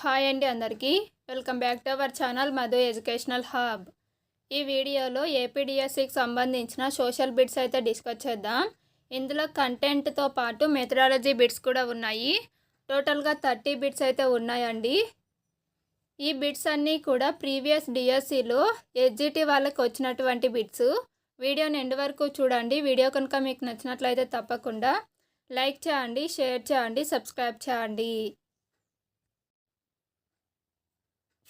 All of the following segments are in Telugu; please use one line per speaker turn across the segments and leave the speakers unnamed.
హాయ్ అండి అందరికీ. Welcome back to our channel Madhu educational hub. ఈ వీడియోలో ఏపీడిఎస్సికి సంబంధించిన సోషల్ బిట్స్ అయితే డిస్కస్ చేద్దాం. ఇందులో కంటెంట్తో పాటు మెథడాలజీ బిట్స్ కూడా ఉన్నాయి. టోటల్గా థర్టీ బిట్స్ అయితే ఉన్నాయండి. ఈ బిట్స్ అన్నీ కూడా ప్రీవియస్ డిఎస్సిలో ఎస్జిటి వాళ్ళకి వచ్చినటువంటి బిట్స్. వీడియోని ఎండ్ వరకు చూడండి. వీడియో కనుక మీకు నచ్చినట్లయితే తప్పకుండా లైక్ చేయండి షేర్ చేయండి సబ్స్క్రైబ్ చేయండి.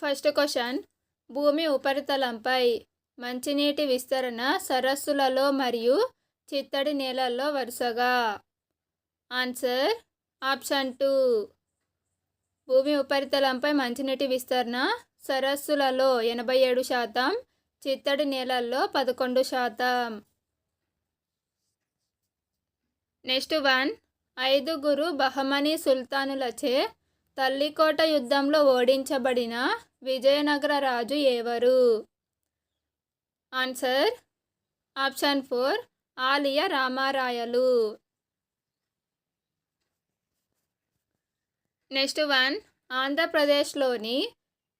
First question. భూమి ఉపరితలంపై మంచినీటి విస్తరణ సరస్సులలో మరియు చిత్తడి నేలల్లో వరుసగా. Answer option two. భూమి ఉపరితలంపై మంచినీటి విస్తరణ సరస్సులలో ఎనభై ఏడు శాతం చిత్తడి నేలల్లో పదకొండు శాతం. Next one. ఐదుగురు బహమనీ సుల్తానులచే తల్లికోట యుద్ధంలో ఓడించబడిన విజయనగర రాజు ఎవరు? Answer option four Aliya రామారాయలు. Next one ఆంధ్రప్రదేశ్లోని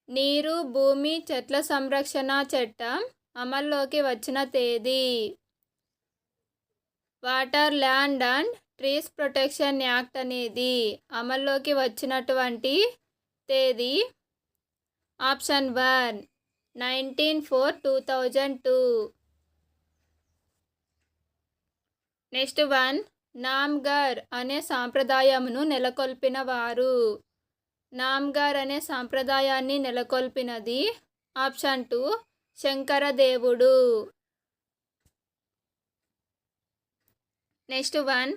నీరు భూమి చెట్ల సంరక్షణ చట్టం అమల్లోకి వచ్చిన తేదీ. Water land and trees protection act అనేది అమల్లోకి వచ్చినటువంటి తేదీ option one nineteen four two thousand two. Next one Namghar అనే సాంప్రదాయమును నెలకొల్పిన వారు నామ్గర్ అనే సాంప్రదాయాన్ని నెలకొల్పినది ఆప్షన్ టూ శంకరదేవుడు. నెక్స్ట్ వన్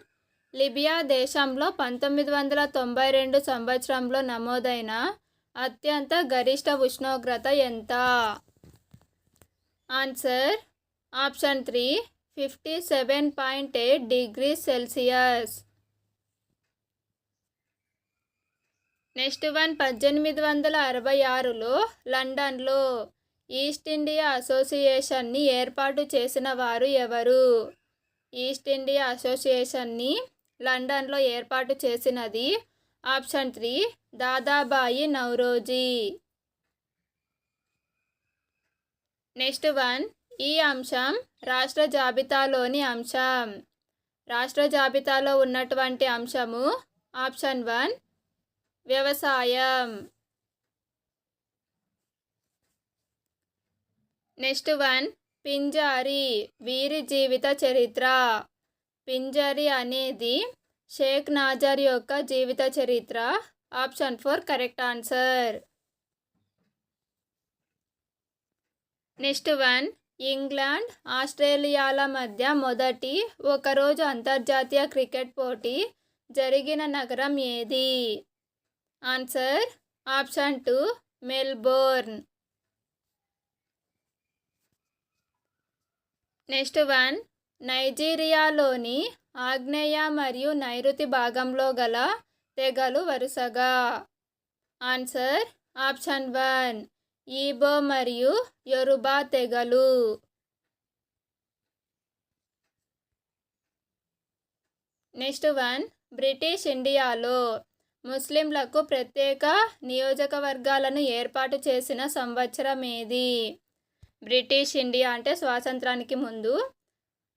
లిబియా దేశంలో పంతొమ్మిది వందల తొంభై రెండు సంవత్సరంలో నమోదైన అత్యంత గరిష్ట ఉష్ణోగ్రత ఎంత? Answer option three fifty seven point eight degree Celsius. Next one పద్దెనిమిది వందల అరవై ఆరులో లండన్లో ఈస్ట్ ఇండియా అసోసియేషన్ని ఏర్పాటు చేసిన వారు ఎవరు? ఈస్ట్ ఇండియా అసోసియేషన్ని లండన్లో ఏర్పాటు చేసినది option three Dadabhai Naoroji. Next one ఈ అంశం రాష్ట్ర జాబితాలోని అంశం. రాష్ట్ర జాబితాలో ఉన్నటువంటి అంశము ఆప్షన్ వన్ వ్యవసాయం. నెక్స్ట్ వన్ పింజారి వీరి జీవిత చరిత్ర. పింజరి అనేది షేక్ నాజర్ యొక్క జీవిత చరిత్ర. Option four correct answer. Next one England ఆస్ట్రేలియాల మధ్య మొదటి ఒకరోజు అంతర్జాతీయ క్రికెట్ పోటీ జరిగిన నగరం ఏది? Answer option two Melbourne. Next one నైజీరియాలోని ఆగ్నేయ మరియు నైరుతి భాగంలో గల తెగలు వరుసగా. ఆన్సర్ ఆప్షన్ వన్ ఈబో మరియు యొరుబా తెగలు. నెక్స్ట్ వన్ బ్రిటిష్ ఇండియాలో ముస్లింలకు ప్రత్యేక నియోజకవర్గాలను ఏర్పాటు చేసిన సంవత్సరం ఏది? బ్రిటిష్ ఇండియా అంటే స్వాతంత్రానికి ముందు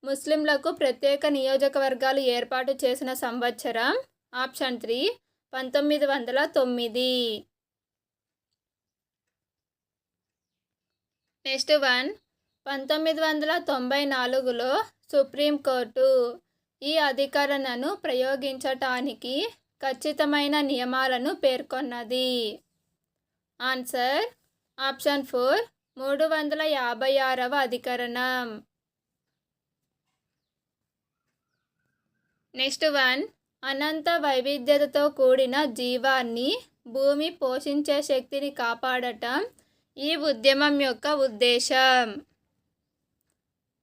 ముస్లింలకు ప్రత్యేక నియోజకవర్గాలు ఏర్పాటు చేసిన సంవత్సరం ఆప్షన్ త్రీ పంతొమ్మిది వందల తొమ్మిది. నెక్స్ట్ వన్ పంతొమ్మిది వందల తొంభై నాలుగులో సుప్రీంకోర్టు ఈ అధికరణను ప్రయోగించటానికి ఖచ్చితమైన నియమాలను పేర్కొన్నది. ఆన్సర్ ఆప్షన్ ఫోర్ మూడు వందల యాభై ఆరవ అధికరణం. నెక్స్ట్ వన్ అనంత వైవిధ్యతతో కూడిన జీవాన్ని భూమి పోషించే శక్తిని కాపాడటం ఈ ఉద్యమం యొక్క ఉద్దేశం.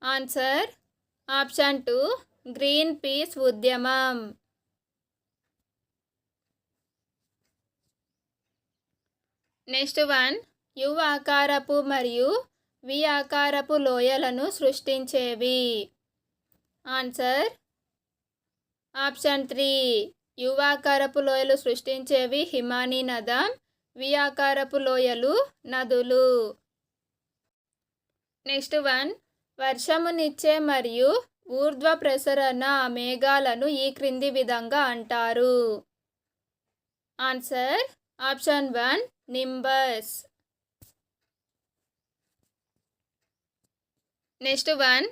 Answer option two green peas ఉద్యమం. నెక్స్ట్ వన్ యు ఆకారపు మరియు వి ఆకారపు లోయలను సృష్టించేవి. ఆన్సర్ ఆప్షన్ త్రీ యువాకారపు లోయలు సృష్టించేవి హిమానీ నదం వి ఆకారపు లోయలు నదులు. నెక్స్ట్ వన్ వర్షమునిచ్చే మరియు ఊర్ధ్వ ప్రసరణ మేఘాలను ఈ క్రింది విధంగా అంటారు. Answer option one nimbus. Next one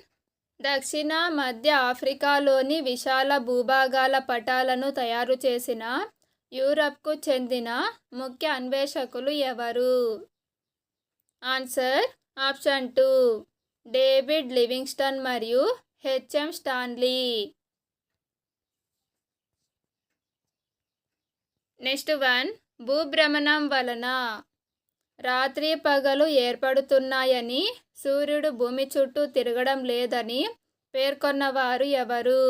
దక్షిణ మధ్య ఆఫ్రికాలోని విశాల భూభాగాల పటాలను తయారు చేసిన యూరప్కు చెందిన ముఖ్య అన్వేషకులు ఎవరు? Answer option two David Livingstone మరియు హెచ్ఎం స్టాన్లీ. నెక్స్ట్ వన్ భూభ్రమణం వలన రాత్రి పగలు ఏర్పడుతున్నాయని సూర్యుడు భూమి చుట్టూ తిరగడం లేదని పేర్కొన్నవారు ఎవరు?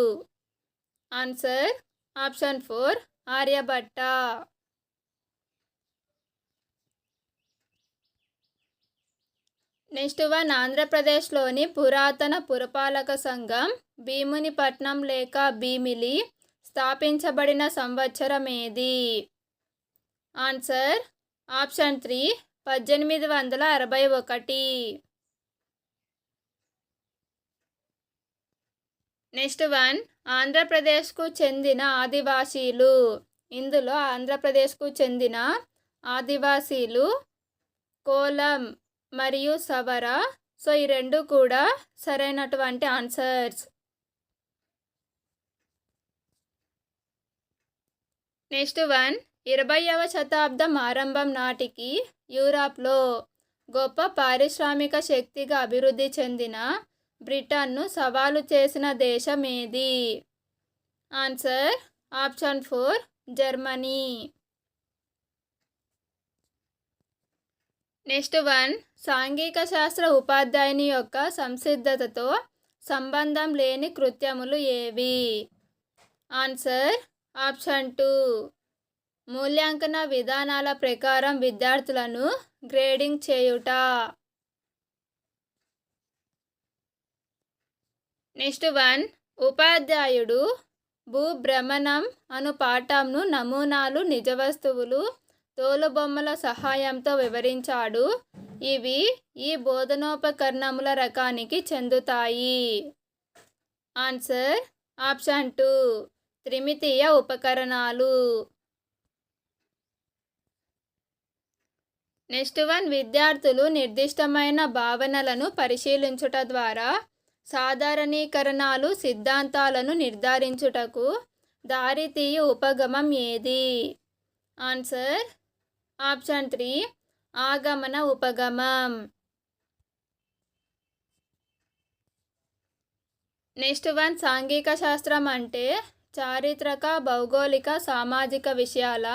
Answer option four Aryabhatta. Next one ఆంధ్రప్రదేశ్లోని పురాతన పురపాలక సంఘం భీమునిపట్నం లేక భీమిలి స్థాపించబడిన సంవత్సరం ఏది? ఆన్సర్ ఆప్షన్ త్రీ పద్దెనిమిది వందల అరవై ఒకటి. నెక్స్ట్ వన్ ఆంధ్రప్రదేశ్కు చెందిన ఆదివాసీలు. ఇందులో ఆంధ్రప్రదేశ్కు చెందిన ఆదివాసీలు కోలం మరియు సవర. సో ఈ రెండు కూడా సరైనటువంటి ఆన్సర్స్. నెక్స్ట్ వన్ ఇరవైవ శతాబ్దం ఆరంభం నాటికి యూరాప్లో గొప్ప పారిశ్రామిక శక్తిగా అభివృద్ధి చెందిన బ్రిటన్ను సవాలు చేసిన దేశం ఏది answer option four Germany. Next one సాంఘిక శాస్త్ర ఉపాధ్యాయుని యొక్క సంసిద్ధతతో సంబంధం లేని కృత్యములు ఏవి? ఆన్సర్ ఆప్షన్ టూ మూల్యాంకన విధానాల ప్రకారం విద్యార్థులను గ్రేడింగ్ చేయుట. నెక్స్ట్ వన్ ఉపాధ్యాయుడు భూభ్రమణం అను పాఠంను నమూనాలు నిజ వస్తువులు తోలుబొమ్మల సహాయంతో వివరించాడు. ఇవి ఈ బోధనోపకరణముల రకానికి చెందుతాయి. ఆన్సర్ ఆప్షన్ టూ త్రిమితీయ ఉపకరణాలు. నెక్స్ట్ వన్ విద్యార్థులు నిర్దిష్టమైన భావనలను పరిశీలించుట ద్వారా సాధారణీకరణాలు సిద్ధాంతాలను నిర్ధారించుటకు దారితీయ ఉపగమం ఏది? ఆన్సర్ ఆప్షన్ త్రీ ఆగమన ఉపగమం. నెక్స్ట్ వన్ సాంఘిక శాస్త్రం అంటే చారిత్రక భౌగోళిక సామాజిక విషయాల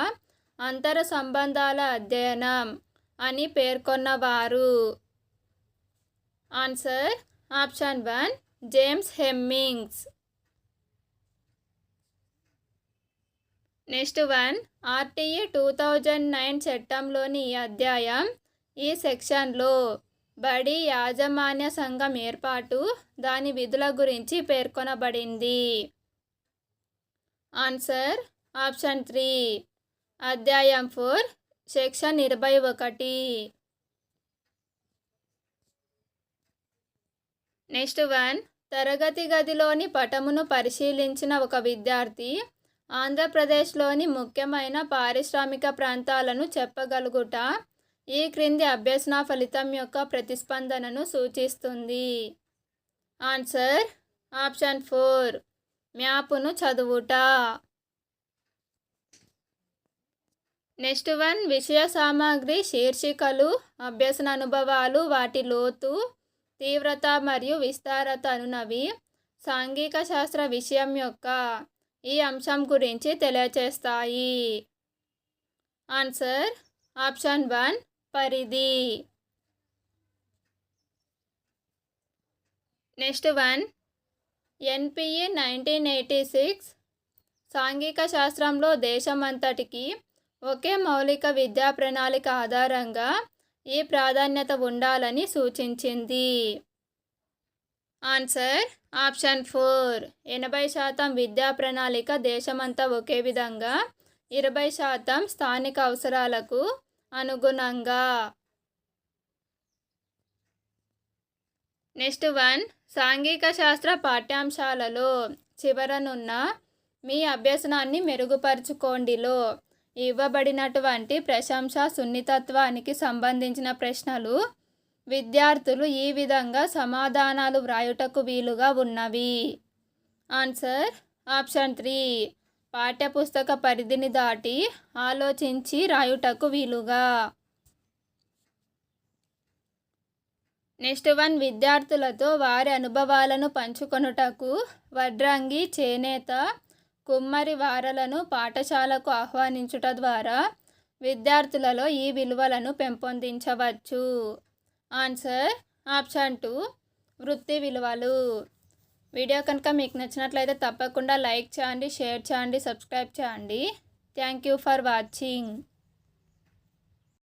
అంతర సంబంధాల అధ్యయనం అని పేర్కొన్నవారు. Answer option one James Hemmings. Next one RTA two thousand nine చట్టంలోని ఈ అధ్యాయం ఈ సెక్షన్లో బడి యాజమాన్య సంఘం ఏర్పాటు దాని విధుల గురించి పేర్కొనబడింది. ఆన్సర్ ఆప్షన్ త్రీ అధ్యాయం ఫోర్ సెక్షన్ ఇరవై ఒకటి. నెక్స్ట్ వన్ తరగతి గదిలోని పటమును పరిశీలించిన ఒక విద్యార్థి ఆంధ్రప్రదేశ్లోని ముఖ్యమైన పారిశ్రామిక ప్రాంతాలను చెప్పగలుగుట ఈ క్రింది అభ్యసన ఫలితం యొక్క ప్రతిస్పందనను సూచిస్తుంది. ఆన్సర్ ఆప్షన్ ఫోర్ మ్యాపును చదువుట. నెక్స్ట్ వన్ విషయ సామాగ్రి శీర్షికలు అభ్యసన అనుభవాలు వాటి లోతు తీవ్రత మరియు విస్తారత అనునవి సాంఘిక శాస్త్ర విషయం యొక్క ఈ అంశం గురించి తెలియచేస్తాయి. ఆన్సర్ ఆప్షన్ వన్ పరిధి. Next one NPE nineteen eighty six సాంఘిక శాస్త్రంలో దేశమంతటికి ఒకే మౌలిక విద్యా ప్రణాళిక ఆధారంగా ఈ ప్రాధాన్యత ఉండాలని సూచించింది? Answer option four. ఎనభై శాతం విద్యా ప్రణాళిక దేశమంతా ఒకే విధంగా ఇరవై శాతం స్థానిక అవసరాలకు అనుగుణంగా. నెక్స్ట్ వన్ సాంఘిక శాస్త్ర పాఠ్యాంశాలలో చివరనున్న మీ అభ్యసనాన్ని మెరుగుపరుచుకోండిలో. ఇవ్వబడినటువంటి ప్రశంస సున్నితత్వానికి సంబంధించిన ప్రశ్నలు విద్యార్థులు ఈ విధంగా సమాధానాలు వ్రాయుటకు వీలుగా ఉన్నవి. Answer option three. పాఠ్యపుస్తక పరిధిని దాటి ఆలోచించి రాయుటకు వీలుగా. Next one. విద్యార్థులతో వారి అనుభవాలను పంచుకొనుటకు వడ్రంగి చేనేత కుమ్మరి వారలను పాఠశాలకు ఆహ్వానించుట ద్వారా విద్యార్థులలో ఈ విలువలను పెంపొందించవచ్చు. ఆన్సర్ ఆప్షన్ టూ వృత్తి విలువలు. వీడియో కనుక మీకు నచ్చినట్లయితే తప్పకుండా లైక్ చేయండి షేర్ చేయండి సబ్స్క్రైబ్ చేయండి. Thank you for watching.